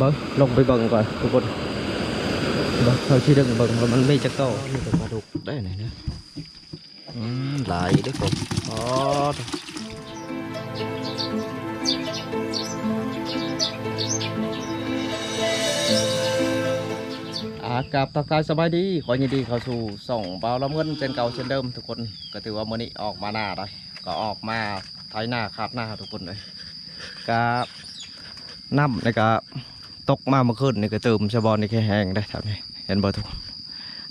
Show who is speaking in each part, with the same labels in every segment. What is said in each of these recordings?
Speaker 1: เบิ้งลงไปเบิ้งก่อนทุกคนเบิ้งเขาชี้ดึงเบิ้งมันไม่จะเก้า
Speaker 2: มีแต่ปลาดุกได้ไหนเนี่ยอืมหลายเด้อผมอ๋อ
Speaker 1: อากราบทักทายสบายดี ขอยินดีเข้าสู่ส่องเบาละเงินเช่นเก่าเช่นเดิมทุกคน ก็ถือว่ามื้อนี้ออกมาหน้าได้ ก็ออกมาไถหน้าคาดหน้าทุกคนเลยก็น้ำนี่ก็ ตกมาเมื่อคืนนี่ก็เติมชะบอลนี่แค่แห้งได้ครับนี่เห็นบ่ทุก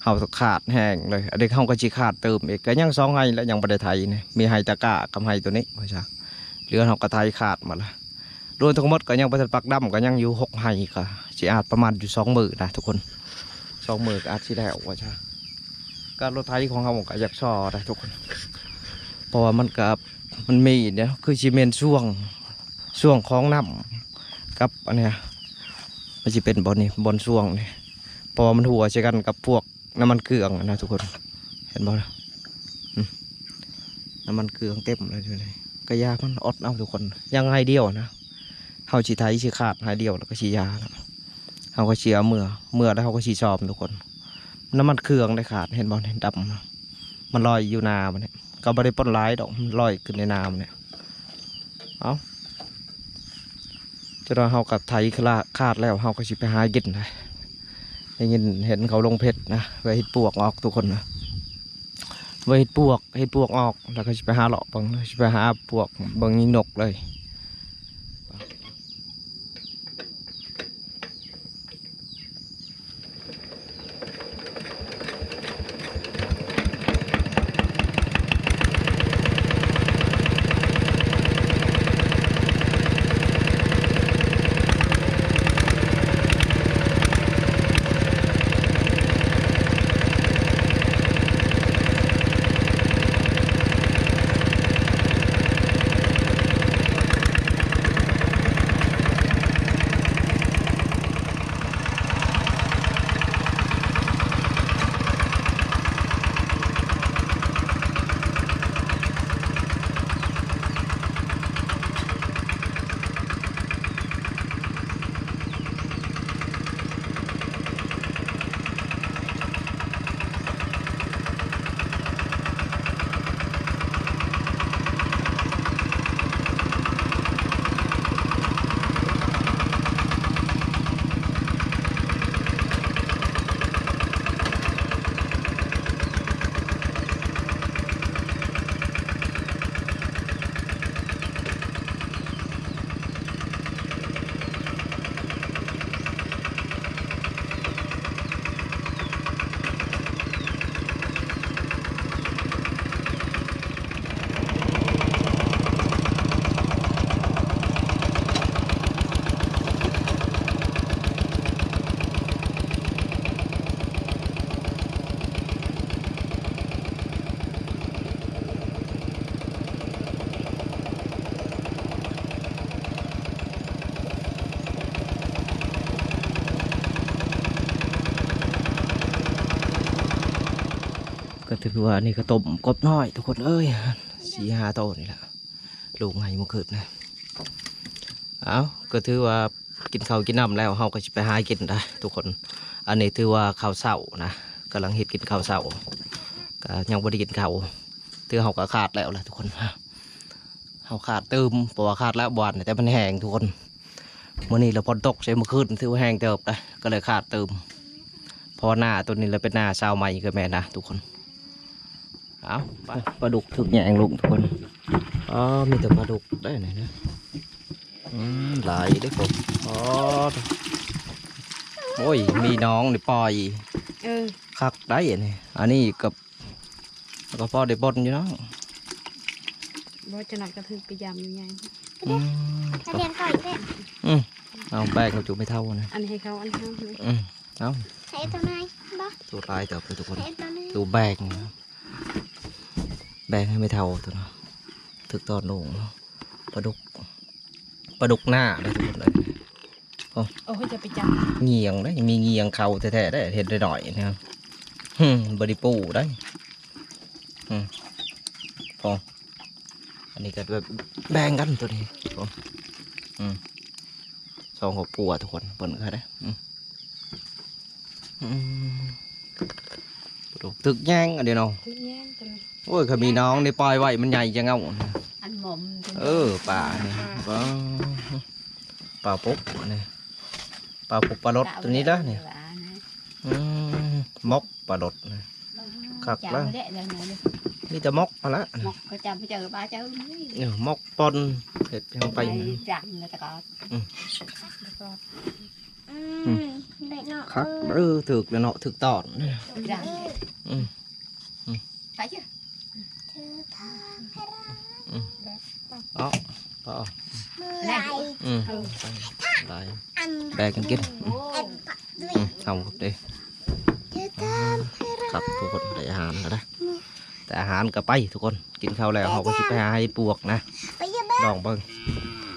Speaker 1: เฮาขาดแห้งเลยอันนี้เฮาก็สิขาดเติมอีกก็ยังสองไห้แล้วยังบ่ได้ไถนี่มีไห้ตะกร้ากับไห้ตัวนี้ว่าซะเหลือเฮาก็ไถขาดมดละรวมทั้งหมดก็ยังบ่ทันปักดำก็ยังอยู่หกไห้ก็สิอาจประมาณอยู่สองหมื้อนะทุกคนสองหมือก็อาจสิได้ว่าใช่การรถไถของเขาก็อยากชอได้ทุกคนเพราะว่ามันกับมันมีเนี่ยคือซีเมนช่วงช่วงของน้ำกับอันเนี้ย มันจะเป็นบอลนี่บอลช่วงนี่พราะว่ามันหัวใช้กันกับพวกน้ำมันเกลืองนะทุกคน เห็นบอลน้ำมันเกลืองเต็มเลยทีนี้ก็ยากมันอดเอาทุกคนยังไงเดียวนะเฮาชีไทยชีขาดให้เดียวแล้วก็ชียาเขาก็เชียเมื่อเมื่อแล้วเขาก็ชีชอบทุกคน น้ำมันเครื่องได้ขาดเห็นบอลเห็นดำมันลอยอยู่นามันเนี่ยก็ไม่ได้ปนร้ายดอกมันลอยขึ้นในน้ำเนี่ยเอา จะราเขากับไทยคลาคาดแล้วเขาก็สิไปหากินได้ได้ยินเห็นเขาลงเพชรนะไว้เห็ดปวกออกทุกคนนะไว้เห็ดปวกเห็ดปวกออกแล้วก็สิไปหาเลาะบังสิไปหาปวกบังยิงนกเลยือว่านี่ก็ต้มกบน้อย ทุกคนเอ้ยสี่ห้าโตวนี่แหละลูกไงมันเกิดนะเอาก็ถือว่ากินข้าวกินน้ำแล้วเฮาก็จะไปหากินได้ทุกคน อันนี้ถือว่าข้าวเสานะกำลังเฮ็ดกินข้าวเสาก็ยังไม่ได้กินข้าวถือเฮาก็ขาดแล้วแหละทุกคนเฮาขาดเติมเพราะว่าขาดแล้วบอนแต่มันแห้งทุกคนมื่อนี้เราพอตกใช้เมื่อคืนถือว่าแห้งเติบได้ก็เลยขาดเติมพอหน้าตัวนี้เราเป็นหน้าชาวใหม่ก็แม่นะทุกคน เอาไปปลาดุกถึกแยงลุงทุกคน
Speaker 2: อ๋อมีแต่ปลาดุกได้ไหนเนี่ยอืมหลายเด้อผม
Speaker 1: อ๋อโอ้ยมีน้องนี่ปล่อย
Speaker 3: เออ
Speaker 1: คักได้นี่อันนี้กับก็พอได้บดอยู่เนาะ
Speaker 3: บ่จะหนักกระถือไปยำยังไง
Speaker 1: อืม
Speaker 4: ถ้าเรียนต่ออีกแล้ว
Speaker 1: อืมเอาแป้งกับจุไม่เท่านะ
Speaker 3: อันให้เขาอันห้ามเลย
Speaker 1: อืมเอา
Speaker 4: ใช้ตัวไหนบ่
Speaker 1: ตัวลายเติบไปทุกคน
Speaker 4: ใช้ตัวไหน
Speaker 1: ตัวแบงนะ แบงให้ไม่เท่าตัวเนาะถึกตอนลงเนาะปลาดุกปลาดุกหน้าได้ทุกคนเลย
Speaker 3: โอ้ยจะไปจับ
Speaker 1: เงียงได้มีเงียงเขาแท้ๆได้เห็นได้หน่อยๆนะครับฮึมบริปูได้อืมพออันนี้ก็แบบแบ่งกันตัวนี้พออืมสองหัวปัวทุกคนเปิดเขาได้อืม อืมปลาดุกตึกแย่งอันเดียวเนาะ
Speaker 3: คือแย่งกันเลย
Speaker 1: โอ้ยเขามีน้องในปล่อยไว้มันใหญ่จังเอา
Speaker 3: อันหม่อม
Speaker 1: เออป่านี่ป่าป่าปุ๊บนี่ป่าปุ๊บปลาลดตัวนี้แล้วเนี่ยอืมมกปลาลดนี่ Cặp
Speaker 3: chạm
Speaker 1: lắm.
Speaker 3: với đệ lần này đi
Speaker 1: นี่จะมกมาละ
Speaker 3: một cái chạm với chờ ba cháu mới
Speaker 1: เนี่ยมกปนเห็ดยังไป
Speaker 3: Này rặn người ta có
Speaker 1: Ừ.
Speaker 3: Được rồi.
Speaker 4: อืมเด็กเนาะ
Speaker 1: คักเออถึกแล้วเนาะถึกตอน
Speaker 3: rặn
Speaker 1: อืม
Speaker 3: phải chứ
Speaker 4: เธอทำให้เรา
Speaker 1: เอ๋อพอ
Speaker 4: เมื่อไหร
Speaker 1: อืมไปได้
Speaker 4: อัน
Speaker 1: แบกกันกิน
Speaker 3: Ồ,
Speaker 4: ด้วย
Speaker 1: อืมทำกับดิ
Speaker 4: เธอทำให้เรา
Speaker 1: ครับทุกคนได้อาหารแล้วนะแต่อาหารก็ไปทุกคนกินข้าวแล้วเขาก็ชิไปหาให้ปวกนะ
Speaker 4: ไปเยี่ยมแม่
Speaker 1: ลองเบิ้ง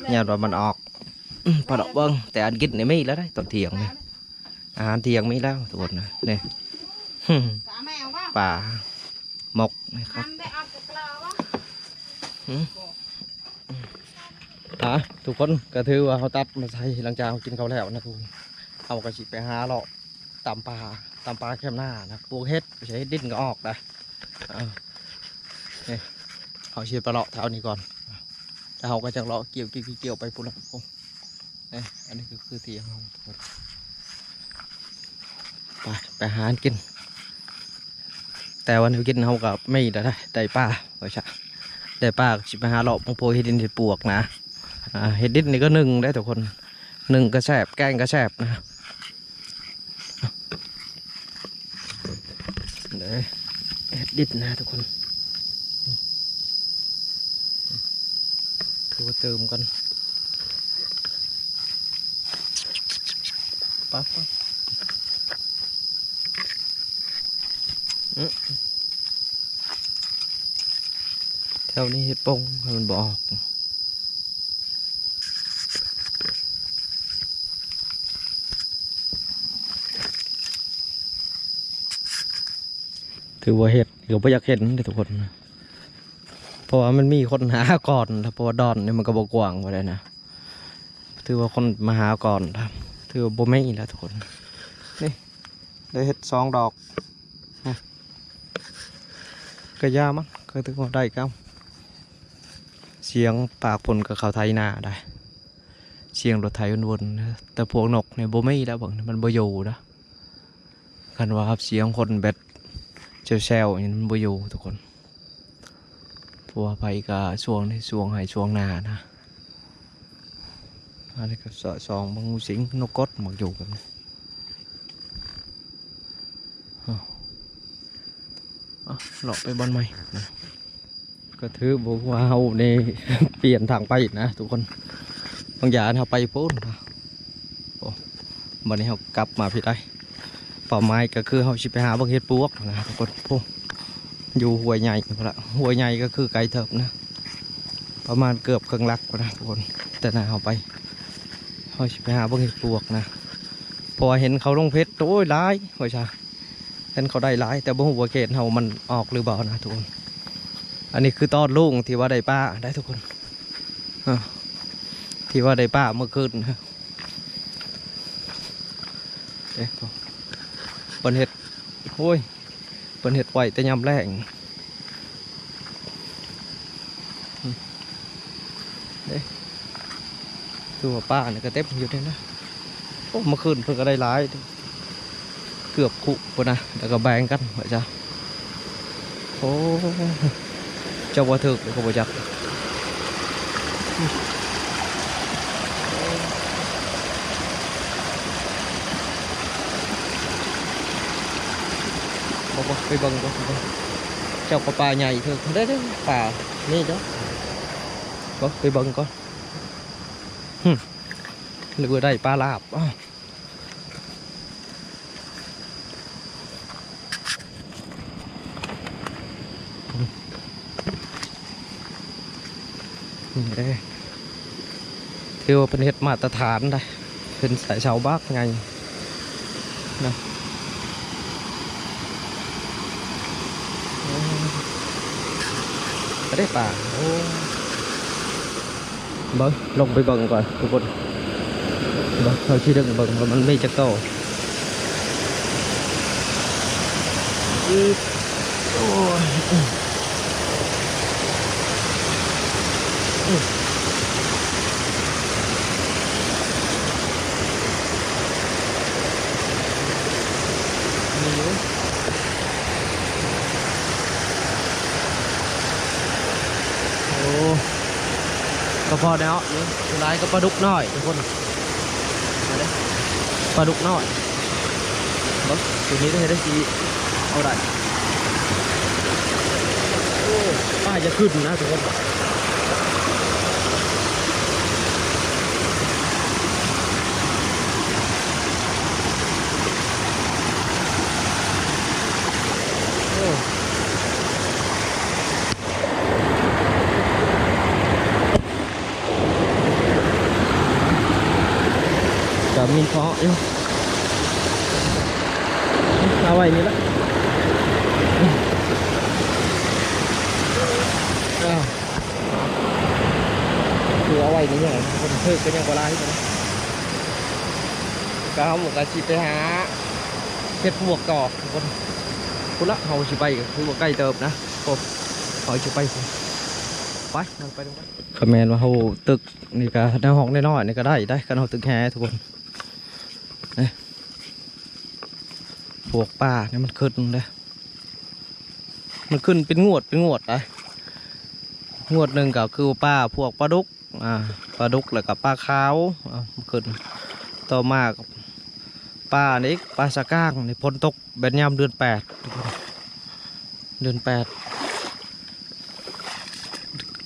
Speaker 1: เนี่ยว่ามันออก อืมพอดอกเบิ้งแต่อันกินนี่ไม่แล้วได้ตอนเที่ยงนี่อาหารเที่ยงมีแล้วทุกคนนะเนี่ย
Speaker 3: cả mèo quá
Speaker 1: ป่าหมกนะครับ
Speaker 3: ăn bé ăn cái lò quá
Speaker 1: อะทุกคนก็ถือว่าเขาตัดมาใส่หลังจากเขากินข้าวแล้วนะทุกคนเขาก็สิไปหาเลาะตามป่าตามป่าแคมหน้านะปลูกเฮ็ดไม่ใช่เฮ็ดดินก็ออกนะอ่านี่เขาชีไปเลาะแถวนี้ก่อนแล้วเขาก็จะเลาะเกี่ยวเกี่ยวเกี่ยวไปปุ่นละพง นี่อันนี้ก็คือที่ของเขาทุกคนไปไปหากิน แต่วันที่กินเขากับไม่ได้ได้ป้าก็ใช่ได้ป้าก็สิไปหาเลาะปงโพเฮดดินเฮ็ดปวกนะเห็ดดินนี่ก็หนึ่งได้ทุกคนหนึ่งกระแสบแกงกระแสบนะเดี๋ยวเห็ดดินนะทุกคนคือว่าเติมกัน ปั๊บแถวนี้เห็ดปงมันบออกถือว่าเห็ดเดี๋ยวไ่อยากเห็นเด้อทุกคน เพราะว่ามันมีคนหาก่อนแล้วเพราะว่าดอนเนี่ยมันก็บกว้างไปเลยนะ ถือว่าคนมาหาก่อนครับ ถือว่าบ่ไม่แล้วทุกคน นี่ได้เห็ดสองดอกนะกระยามั้งก็ถือว่าได้ครับเสียงปากผลกับเขาไทยนาได้ เสียงรถไถวนๆนะแต่พวกนกเนี่ยบ่ไม่แล้วบางมันบ่อยู่นะกันว่าครับเสียงคนแบบเจลแซวอย่างนี้มันบ่อยู่ทุกคนเพราะว่าไปก็ช่วงในช่วงให้ช่วงหน้านะ อันนี้ก็สอซองบางงูสิงนกกดมักอยู่กันเอาเอาเลาะไปบอนใหม่นะก็ถือบอกว่าเอาในเปลี่ยนทางไปนะทุกคนบางอย่างเราไปพูดนโอ้วันนี้เรากลับมาพี่ได้ป้าหมายก็คือเขาสิไปหาบางเห็ดปวกนะทุกคนพวกอยู่ห้วใหญ่พละห้วใหญ่ก็คือไกลเถิบนะ ประมาณเกือบครึ่งลักนะทุกคนแต่น่าเขาไป เขาไปหาบางเห็ดปวกนะพอเห็นเขาลงเพชรโอ้ยร้ายว่าชาเห็นเขาได้ร้าย แต่บ่หัวเขตเขามันออกหรือเปล่านะทุกคนอันนี้คือตอนลุงที่ว่าได้ป้าได้ทุกคนอที่ว่าได้ป้าเมื่อคืนนะเอ๊ะปิ้นเห็ดโอ้ยเปิ้นเห็ดไว้แต่ยามแรงอืมเด้ คือว่าป้าเนี่ยก็เต็มอยู่เนี่ยนะโอ้เมื่อคืนเพิ่นก็ได้หลาย เกือบคุปุ่นนะแล้วก็แบ่งกันว่าจ้ะโอ้เจ้าว่าถึกหรือก็บ่จักบอกว่าไปเบิ่งก่อนไปเบิ่งเจ้าก็ปลาใหญ่เถอะได้ได้ปลานี่เจ้าก็ไปเบิ่งก่อนหึ หรือว่าได้ปลาลาบอ้าวนี่ได้ถือว่าเป็นเห็ดมาตรฐานได้เป็นสายชาวบ้านไงนะไม่ได้ป่าโอ้เบิ้งลงไปเบิ้งก่อนทุกคน เขาที่ดึงเบิ่งว่ามันไมีจักโตโอ้ยอืออือมีอยู่โอ้ก็พอแล้วนี่สุดท้ายก็ปลาดุกน้อยทุกคน ปลาดุกน้อยเบังตัวนี้ได้ได้สีเอาได้โอ้ป้าจะขึ้นนะทุกคนโอ้จะมีเพาะอยู่ เอาไว้นี่ละอ้าวคือเอาไว้นี่ยังไงคนเพิกก็ยังบ่ลายกันก็เอาหมกกระชิไปหาเฮ็ดพวกต่อทุกคนคุณละเขาชิไปคือว่าใกล้เติบนะโอ้เขาชิไปสิไปมันไปดูกันคอมเมนต์ว่าเขาตึกนี่ก็ในห้องน้อยนี่ก็ได้ได้กันเอาตึกแฮทุกคนพวกปลาเนี่ยมันขึ้นเลยมันขึ้นเป็นงวดเป็นงวดเลยงวดหนึ่งก็คือปลาพวกปลาดุก อ่า ปลาดุกแล้วก็ปลาขาว อ่ามันขึ้น ต่อมาก ปลานี่ปลาสะก้างในพ้นตกแบนยามเดือนแปดเดือนแปด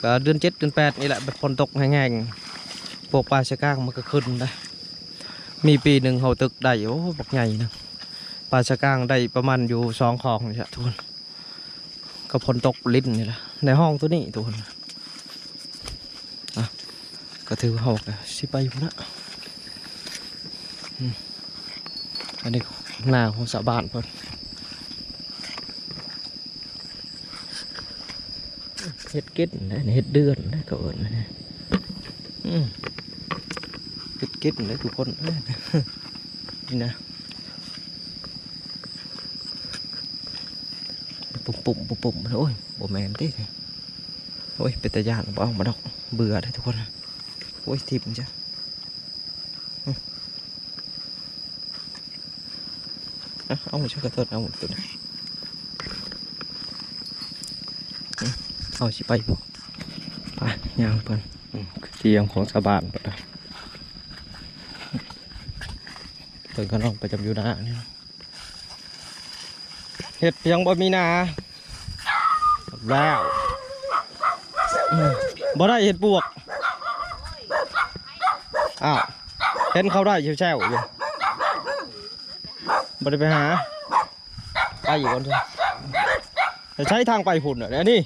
Speaker 1: ก็เดือนเจ็ดเดือนแปดนี่แหละเป็นพ้นตกแห้งๆพวกปลาสะก้างมันก็ขึ้นได้มีปีหนึ่งเขาตึกได้โอ้บักใหญ่นะปลาชะก้างได้ประมาณอยู่สองคลองนี่แหละทุกคนก็พลตกลิ้นนี่แหละในห้องตัวนี้ทุกคนก็ถือว่าเขาก็สิไปอยู่นะอื มอันนี้หน้าของสาบานเพิ่นเฮ็ดเก็ดนะเฮ็ดเดือนนะก็เอิ้นนะอืมเฮ็ดเก็ดน อะเอาหมดช่วยกระเทิดเอาหมดตัวนี้เอาสิไปบ่ไปยางเพิ่นเตียงของชาวบ้านเพิ่นเพิ่นก็น้องประจำอยู่น้านี่เห็ดเพียงบ่มีนาแล้วบ่ได้เห็ดปวกอ้าวเห็นเขาได้แช่วๆอยู่ บ่ได้ไปหาไปอยู่คนเดียวจะใช้ทางไปหุ่นอะเดี๋ยวนี่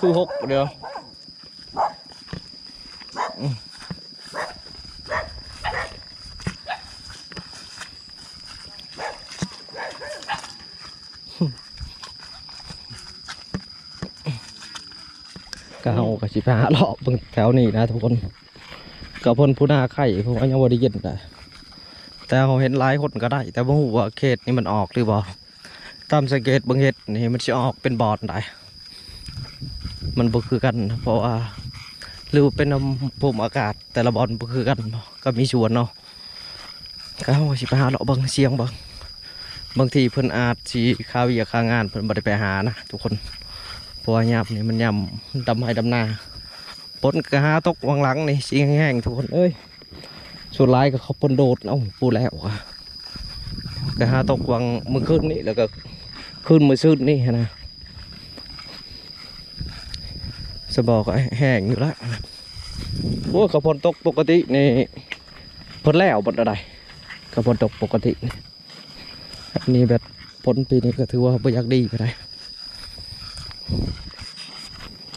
Speaker 1: คือหกเดียวก็เอากระชิบหาเลาะเบิ่งแถวนี้นะทุกคนกับพนผู้นาไข่ผมก็ยังบ่ได้ยินได้ แต่เขาเห็นหลายคนก็ได้ แต่บ่ฮู้ว่าเขตนี้มันออกหรือบ่ตามสังเกตบิ่งเห็ดนี่มันสิออกเป็นบอดได้มันบ่คือกันเพราะว่าหรือเป็นภูมิอากาศ แต่ละบอลบ่คือกันก็มีส่วนเนาะก็เอาสิไปหาเลาะบิ่งเสียงบิ่งบางทีเพิ่นอาจสิข้าวเวียกข้างานเพิ่นบ่ได้ไปหานะทุกคนเพราะว่ายามนี่มันยำดำให้ดำนาปนกระหาตกวังหลังนี่สีแห้งๆทุกคนเอ้ย สุดท้ายก็เขาปนโดดเอ้าปูแล้วอะกระหาตกวังมือขึ้นนี่แล้วก็ขึ้นมือซื่นนี่นะสะบอกก็แห้งอยู่ล้วโอ้ยเขาพนตกปกตินี่พนแล้วบดอะไรเขาพนตกปกตินี่อันนี้แบบผลปีนี้ก็ถือว่าไม่อยากดีไปได้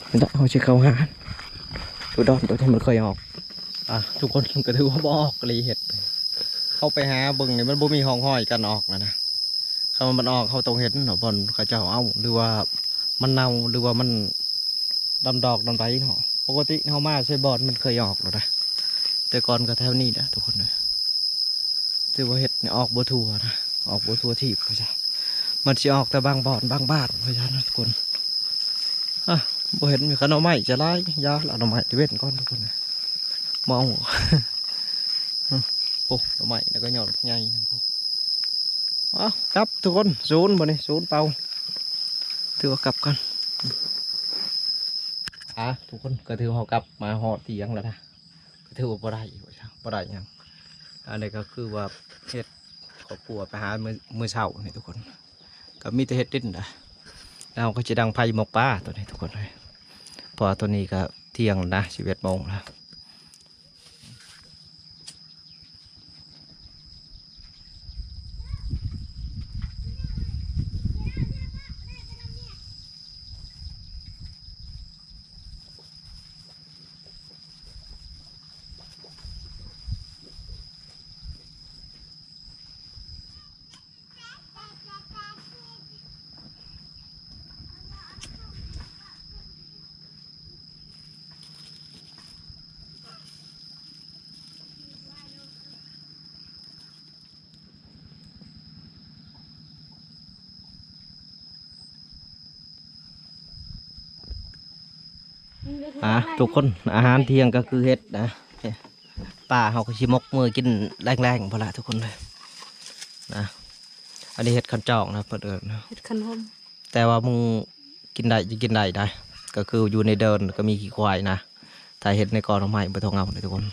Speaker 1: ไม่ต้องเอาเชือกเข้าหาตัวดอนตัวที่มันเคยออก อะทุกคนก็ถือว่าบออกกรีเห็ด เข้าไปหาเบิ่งนี่มันบ่มีห้องห้อยกันออกนะนะถ้ามันออกเขาตรงเห็ดเนาะบอลเขาเจ้าเอาหรือว่ามันเน่าหรือว่ามันดำดอกดำไรเนาะปกติเขามาใช้บอลมันเคยออกหรอนะแต่ก่อนก็แถวนี้นะทุกคนเลยแต่ว่าเห็ดเนี่ยออกบัวทัวนะออกบัวทัวทีบพ่อจ้ะมันจะออกแต่บางบ่อนบางบ้านพ่อจ้ะนะทุกคนอะบ่เห็นมีขนมใหม่จะไล่ยาละหน่อไม้ที่เว้นก่อนทุกคนเลย มองโอ้หน่อไม้แล้วก็หยอดใหญ่นะพ่ากลับทุกคนศูนย์บ่นี่ศูนย์เป่าถือว่ากลับกันอะทุกคนก็ถือว่าเขากลับมาหอดเตียงแล้วนะก็ถือว่าบ่ได้บ่ใช่บ่ได้หยังอันนี้ก็คือว่าเฮ็ดครอบครัวไปหามือมือเช้านี่ทุกคน ก็มีแต่เฮ็ดดิ้นนะเราก็จะดังไพ่หมกปลาตัวนี้ทุกคนเลยเพอตัวนี้ก็เที่ยงนะสิบเอ็ดโมงแล้วอะ ทุกคนอาหารเที่ยงก็คือเฮ็ดนะเนี่ยป้าเขาก็ชิมกมือกินแรงๆพอละทุกคนเลยนะอันนี้เฮ็ดขันจอกนะเปิดเอิญนะ
Speaker 3: เฮ็ดขนม
Speaker 1: แต่ว่ามึงกินได้จะกินได้ได้ก็คืออยู่ในเดินก็มีขี้ควายนะถ้าเห็ดในกอทำไมไปทองเอาเลยทุกคน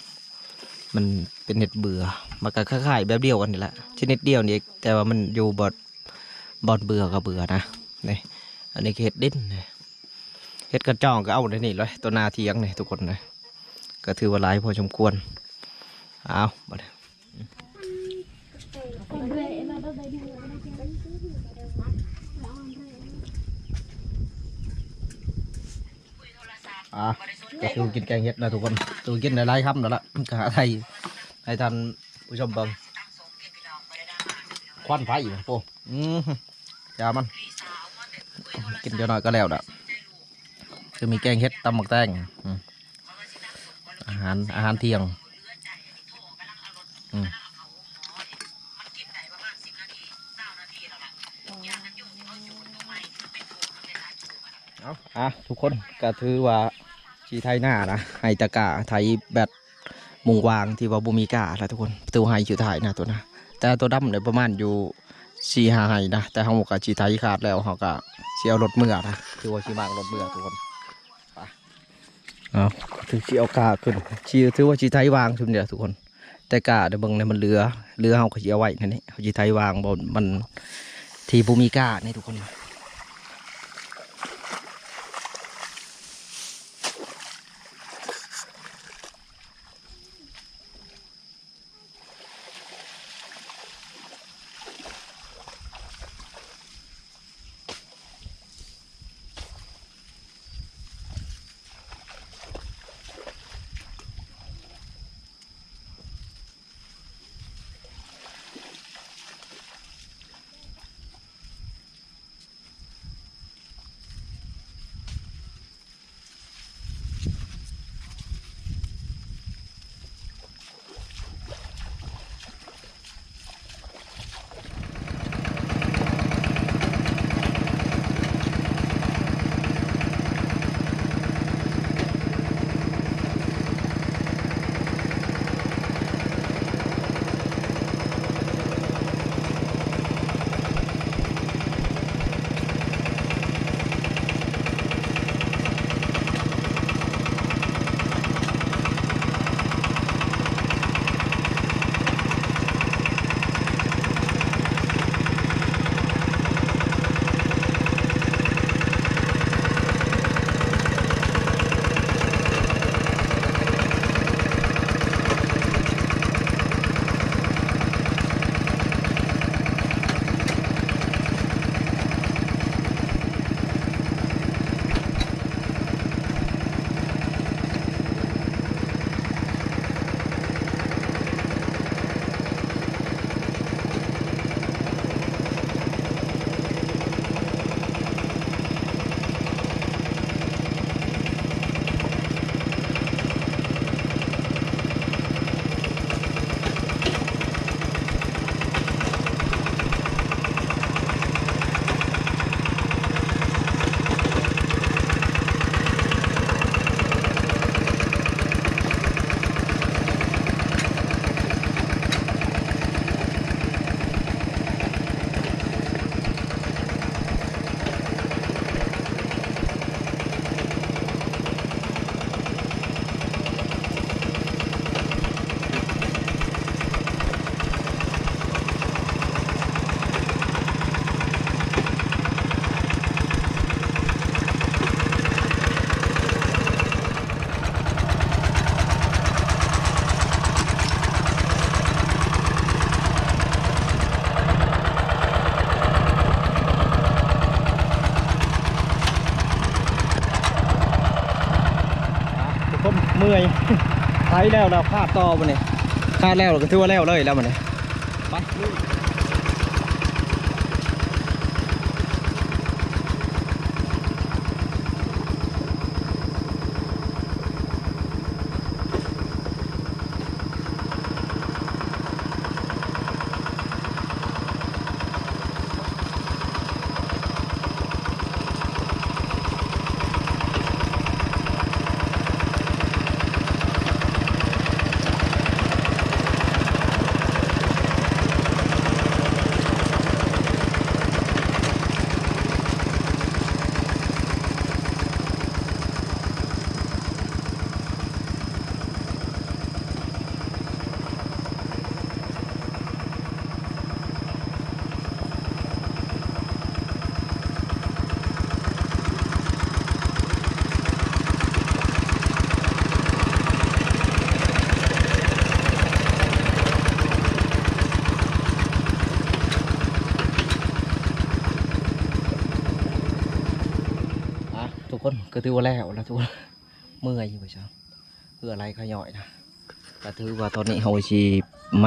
Speaker 1: มันเป็นเห็ดเบื่อมันก็คล้ายๆแบบเดียวกันนี่แหละชนิดเดียวนี่แต่ว่ามันอยู่บอดบอดเบื่อกับเบื่อนะนี่อันนี้คือเห็ดดิ้นนี่ เห็ดกระจองก็เอาได้นี่เลยตัวนาเทียงนี่ทุกคนเลยก็ถือว่าหลายพอสมควรเอาบัดอะก็คือกินแกงเห็ดนะทุกคนตูกินหลายๆคำแล้วล่ะก็หาไทยให้ท่านผู้ชมเบิ่งควันไฟอยู่โป้อืมยามันกินเดี๋ยวหน่อยก็แล้วดะ คือมีแกงเห็ดตำหมักแตงอาหารอาหารเที่ยงเอาอะทุกคนก็ถือว่าชีไทยหน้านะไฮตะกาไทยแบตมุงวางที่ว่าบุมีกาแล้วทุกคนตัวไฮอยู่ถ่ายนะตัวนะแต่ตัวดำเนี่ยประมาณอยู่สี่ห้าไฮนะแต่เขาบอกกับชีไทยขาดแล้วเขาก็เสียวรถเมื่อนะถือว่าชีมากรถเมื่อทุกคน เอาถือชีเอากาขึ้นชีถือว่าชีไทยวางชุมเดียวทุกคน แต่กาเดี๋ยวเบิ่งเนี่ยมันเรือเรือเขาก็ชีเอาไว้นั่นนี่เขาชีไทยวางบนมันทีบูมีกานี่ทุกคน มื่อยไถแล้วเราพาดต่อมาเนี่คาดแล้วก็ถือว่าแล้วเลยแล้วมันนี่ไป ถือว่าแล้วแล้วทุกเมื่อยอยู่ไปจ้ะเพื่ออะไรขย่อยนะก็ถือว่าตอนนี้เขาชี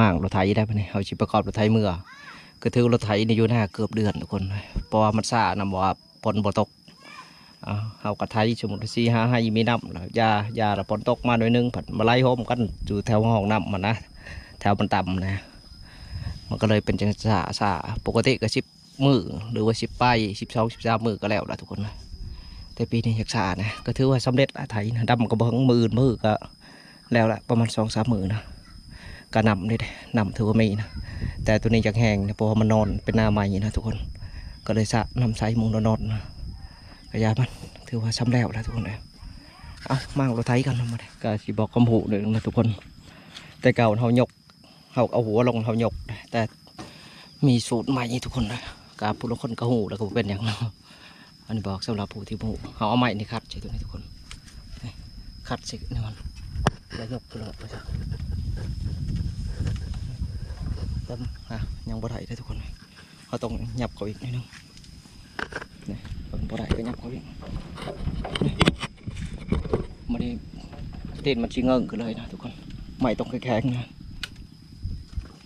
Speaker 1: มากรถไถได้ปะเนี่ยเขาชีประกอบรถไถเมื่อก็ถือรถไถนี่อยู่หน้าเกือบเดือนทุกคนเพราะว่ามันซานำบอกว่าฝนบ่ตกเขากระไทยสมมติสี่ห้าให้มีน้ำแล้วยายาแล้วฝนตกมาหน่อยนึงผัดมาไล่โฮมกันอยู่แถวห้องน้ำมันนะแถวมันต่ำนะ มันก็เลยเป็นจังซ่าซ่าปกติก็สิบมือหรือว่าสิบไปสิบสองสิบสามมือก็แล้วละทุกคนนะ แต่ปีนี้อยักษานะก็ถือว่าสำเร็จไทยนะดำกระเบิงมืออนมือก็แล้วละประมาณสองสามหมือนนะก็นำนี่นำถือว่ามีนะแต่ตัวนี้จากแห้งเนี่ยเพราะว่ามันนอนเป็นหน้าใหม่นะทุกคนก็เลยสะนำใส่มุงนอนนะกระยามันถือว่าซ้ำแล้วแล้วทุกคนเลยเอามางรถไถกันมาเลยก็สิบอกคำหูหนึ่งนะทุกคน แต่เก่าเขายกเขาเอาหัวลงเขายกแต่มีสูตรใหม่ทุกคนเลยกาผู้ละคนก็หูแล้วก็เป็นอย่างนั้น อันนี้บอกสำหรับผู้ที่หูเขาเอาใหม่นี่คัดใช่ตัวนี้ทุกคนนี่คัดสินี่มันแล้วยกขึ้นรถไปจ้ะเต็มอะยังบ่ได้ได้อทุกคนเขาต้องหยับเขาอีกนิดนึงนี่คนบ่ได้ก็หยับเขาอีกนี่มันนี่เต้นมันชิเงิงขึ้นเลยนะทุกคนไม่ต้องแข็งๆนะ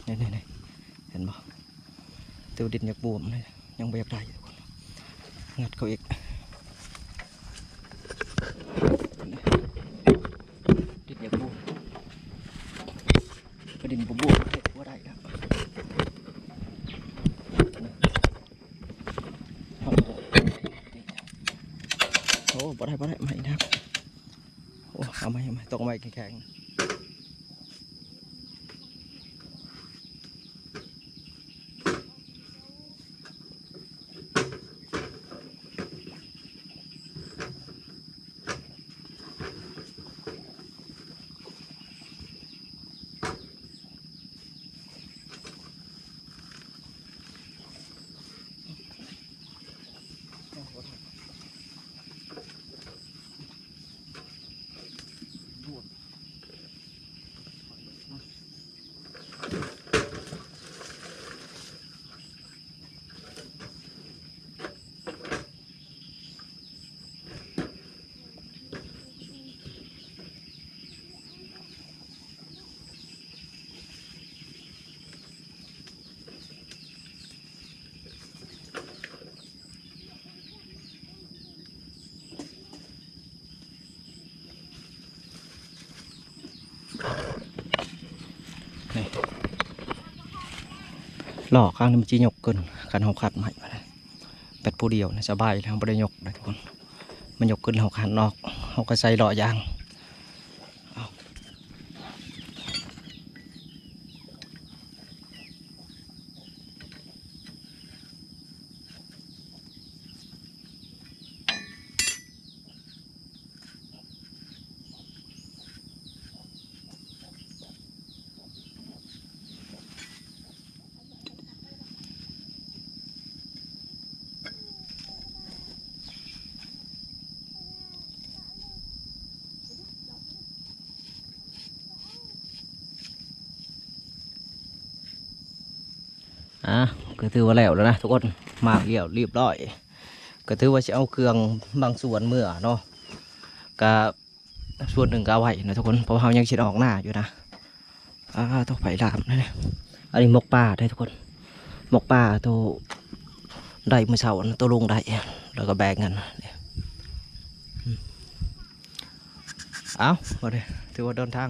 Speaker 1: นี่นี่นี่เห็นบ่ตัวดินอยากบวมเลยยังบ่อยากได้อยู่ทุกคน งัดเขาอีกดินอย่ากบวมก็ดินบ่บวมเฮ็ดบ่ได้แล้วโอ้บ่ได้บ่ได้ไม่นะโอ้เอาไม่เอาไม่ต้องไม่แข็งนี่ หลอกข้างนี้มันจีหยกเกินการเอาขัดใหม่มาเลยเป็ดผู้เดียวนะสบายแล้วไม่ได้หยกนะทุกคนมันหยกเกินเอาขันออกเอาก็ใส่หล่อยาง อะก็ถือว่าแล้วแล้วนะทุกคนมากเรียวเรียบร้อย ก็ถือว่าจะเอาเครื่องบางส่วนเมื่อเนาะก็ส่วนหนึ่งก็เอาไว้นะทุกคนเพราะว่าเรายังชิดออกหน้าอยู่นะอ่าต้องไผ่ดามนะเนี่ยอันนี้มกป่าได้ทุกคนมกป่าตัวได้เมื่อเช้าตัวลุงได้แล้วก็แบ่งกันเนี่ยอืมเอาดีถือว่าเดินทาง